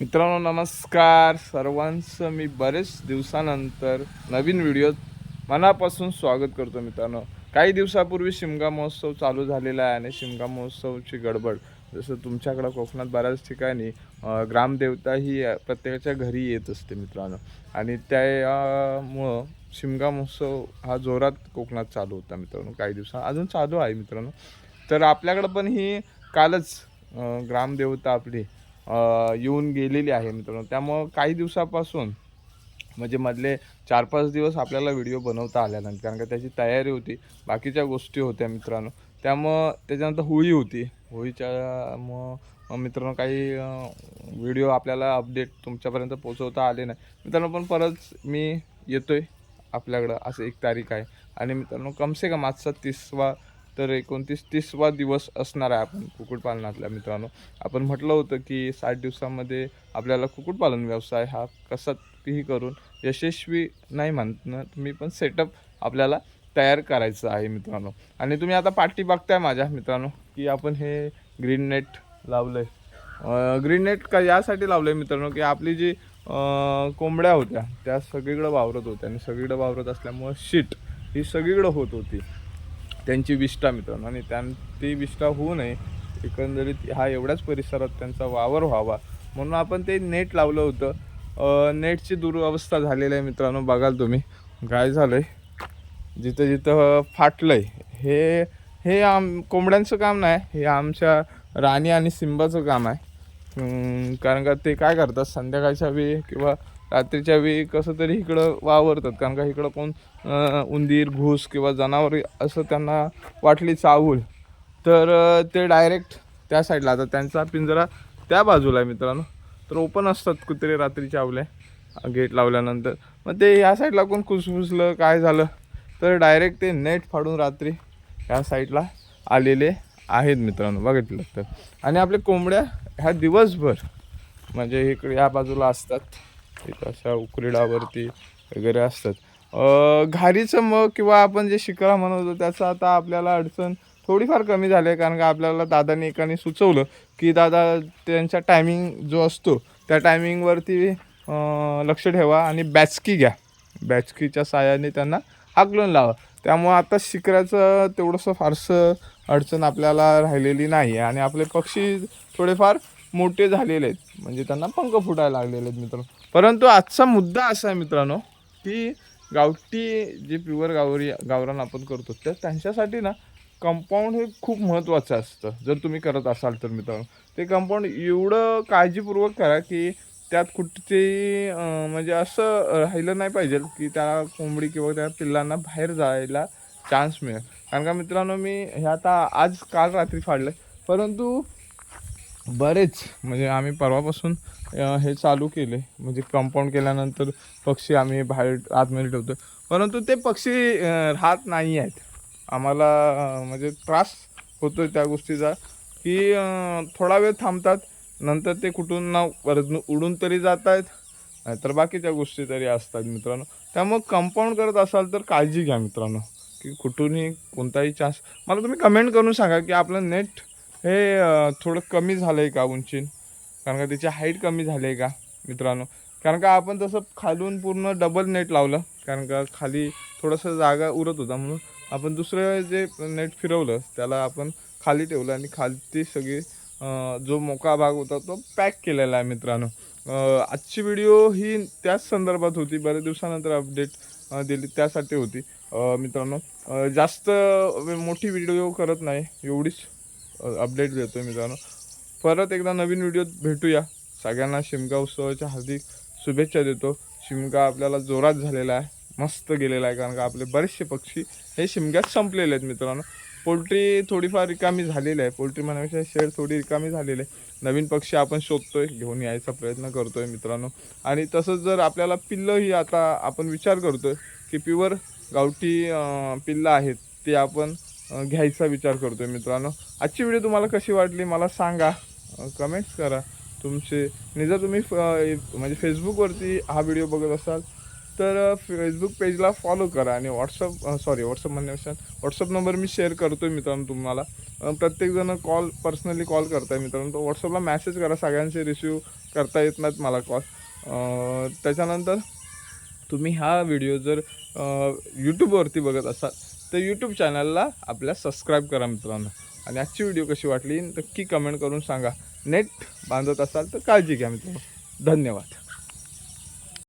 मित्रांनो नमस्कार. सर्वांचं मी बरेच दिवसानंतर नवीन व्हिडिओत मनापासून स्वागत करतो मित्रांनो. काही दिवसापूर्वी शिमगा महोत्सव चालू झालेला आहे आणि शिमगा महोत्सवची गडबड जसं तुमच्याकडं कोकणात बऱ्याच ठिकाणी ग्रामदेवता ही प्रत्येकाच्या घरी येत असते मित्रांनो. आणि त्यामुळं शिमगा महोत्सव हा जोरात कोकणात चालू होता मित्रांनो काही दिवसा अजून चालू आहे मित्रांनो. तर आपल्याकडं पण ही कालच ग्रामदेवता आपली येऊन गेलेली आहे मित्रांनो. त्यामुळं काही दिवसापासून म्हणजे मधले चार पाच दिवस आपल्याला व्हिडिओ बनवता आल्या नाही कारण का त्याची तयारी होती. बाकीच्या गोष्टी होत्या मित्रांनो. त्यामुळं त्याच्यानंतर होळी होती. होळीच्या मग मित्रांनो काही व्हिडिओ आपल्याला अपडेट तुमच्यापर्यंत पोचवता आले नाही. मित्रांनो पण परत मी येतोय आपल्याकडं. असं एक तारीख आहे. आणि मित्रांनो कमसे कम आजचा तिसवा तर एकोणतीस तीसवा दिवस असणार आहे आपण कुक्कुटपालनातल्या मित्रांनो. आपण म्हटलं होतं की साठ दिवसामध्ये आपल्याला कुक्कुटपालन व्यवसाय हा कसाही करून यशस्वी नाही म्हणणं तुम्ही पण सेटअप आपल्याला तयार करायचं आहे मित्रांनो. आणि तुम्ही आता पाठी बघताय माझ्या मित्रांनो की आपण हे ग्रीन नेट लावलं आहे ग्रीन नेट का यासाठी लावलं आहे मित्रांनो की आपली जी कोंबड्या होत्या त्या सगळीकडं वावरत होत्या आणि सगळीकडं वावरत असल्यामुळं शीट ही सगळीकडं होत होती. त्यांची विष्ठा मित्रांनो. आणि त्यां ती विष्ठा होऊ नये. एकंदरीत हा एवढ्याच परिसरात त्यांचा वावर व्हावा. म्हणून आपण ते नेट लावलं होतं. नेटची दुरवस्था झालेली आहे मित्रांनो. बघाल तुम्ही. काय झालं आहे जिथं जिथं फाटलं आहे हे हे आम कोंबड्यांचं काम नाही. हे आमच्या राणी आणि सिंबाचं काम आहे. कारण का ते काय करतात संध्याकाळच्या वेळी किंवा रात्रीच्या वेळी कसं तरी इकडं वावरतात. कारण का इकडं कोण उंदीर घुस किंवा जनावर असं त्यांना वाटली चावूल तर ते डायरेक्ट त्या साईडला आता त्यांचा पिंजरा त्या बाजूला आहे मित्रांनो. तर ओपन असतात कुत्रे रात्रीच्या आवले गेट लावल्यानंतर. मग ते ह्या साईडला कोण कुसफुसलं काय झालं तर डायरेक्ट ते नेट फाडून रात्री ह्या साईडला आलेले आहेत मित्रांनो बघितलं तर. आणि आपल्या कोंबड्या ह्या दिवसभर म्हणजे इकडे या बाजूला असतात. एक अशा उकरीडावरती वगैरे असतात. घारीचं मग किंवा आपण जे शिकरा म्हणत होतो त्याचं आता आपल्याला अडचण थोडीफार कमी झाली आहे कारण का आपल्याला दादाने एकाने सुचवलं की दादा त्यांचा टायमिंग जो असतो त्या टायमिंगवरती लक्ष ठेवा आणि बॅचकी घ्या. बॅचकीच्या साहाय्याने त्यांना हाकलून लावा. त्यामुळं आता शिकराचं तेवढंसं फारसं अडचण आपल्याला राहिलेली नाही आहे. आणि आपले पक्षी थोडेफार मोठे झालेले आहेत. म्हणजे त्यांना पंख फुटायला लागलेले आहेत मित्रांनो. परंतु आजचा मुद्दा असा आहे मित्रांनो की गावठी जे प्युअर गावरी गावरान आपण करतो तर त्यांच्यासाठी ना कंपाऊंड हे खूप महत्त्वाचं असतं. जर तुम्ही करत असाल तर मित्रांनो. ते कंपाऊंड एवढं काळजीपूर्वक करा की त्यात कुठचेही म्हणजे असं राहिलं नाही पाहिजे की त्या कोंबडी किंवा त्या पिल्लांना बाहेर जायला चान्स मिळेल. कारण का मित्रांनो मी हे आता आज काल रात्री फाडलं परंतु बरेच म्हणजे आम्ही परवापासून हे चालू केले. म्हणजे कंपाऊंड केल्यानंतर पक्षी आम्ही बाहेर आतमध्ये ठेवतो. परंतु ते पक्षी राहत नाही आहेत. आम्हाला म्हणजे त्रास होतो आहे त्या गोष्टीचा की थोडा वेळ थांबतात. नंतर ते कुठून ना परत उडून तरी जात आहेत नाहीतर बाकीच्या गोष्टी तरी असतात मित्रांनो. त्यामुळं कंपाऊंड करत असाल तर काळजी घ्या मित्रांनो. की कुठूनही कोणताही चान्स मला तुम्ही कमेंट करून सांगा की आपलं नेट हे थोडं कमी झालं आहे का उंचीन? कारण का त्याची हाईट कमी झाली आहे का मित्रांनो? कारण का आपण तसं खालून पूर्ण डबल नेट लावलं. कारण का खाली थोडंसं जागा उरत होता म्हणून आपण दुसरं जे नेट फिरवलं त्याला आपण खाली ठेवलं आणि खालती सगळी जो मोका भाग होता तो पॅक केलेला आहे मित्रांनो. आजची व्हिडिओ ही त्याच संदर्भात होती. बऱ्याच दिवसानंतर अपडेट दिली त्यासाठी होती. मित्रांनो जास्त मोठी व्हिडिओ करत नाही. एवढीच अपडेट देतो मित्रांनो. परत एकदा नवीन व्हिडिओत भेटूया. सगळ्यांना शिमगा उत्सवाच्या हार्दिक शुभेच्छा देतो. शिमगा आपल्याला जोरात झालेला आहे. मस्त गेलेला आहे कारण का आपले बरेचसे पक्षी हे शिमग्यात संपलेले आहेत मित्रांनो. पोल्ट्री थोडीफार रिकामी झालेली आहे. पोल्ट्री म्हणण्यापेक्षा शेड थोडी रिकामी झालेली आहे. नवीन पक्षी आपण शोधतोय घेऊन यायचा प्रयत्न करतोय मित्रांनो. आणि तसंच जर आपल्याला पिल्लं ही आता आपण विचार करतोय की प्युअर गावठी पिल्लं आहेत ते आपण घ्यायचा विचार करतो आहे मित्रांनो. आजची व्हिडिओ तुम्हाला कशी वाटली मला सांगा. कमेंट्स करा. तुमचे आणि जर तुम्ही फ- म्हणजे फेसबुकवरती हा व्हिडिओ बघत असाल तर फेसबुक पेजला फॉलो करा आणि व्हॉट्सअप सॉरी व्हॉट्सअप म्हणण्यापेक्षा व्हॉट्सअप नंबर मी शेअर करतो आहे मित्रांनो तुम्हाला. प्रत्येकजण कॉल पर्सनली कॉल करताय मित्रांनो. तर व्हॉट्सअपला मॅसेज करा सगळ्यांचे रिसिव्ह करता येत नाहीत मला कॉल त्याच्यानंतर तुम्ही हा व्हिडिओ जर यूट्यूबवरती बघत असाल तर यूट्यूब चॅनलला आपल्या सबस्क्राईब करा मित्रांनो. आणि आजची व्हिडिओ कशी वाटली नक्की कमेंट करून सांगा. नेट बांधत असाल तर काळजी घ्या मित्रांनो. धन्यवाद.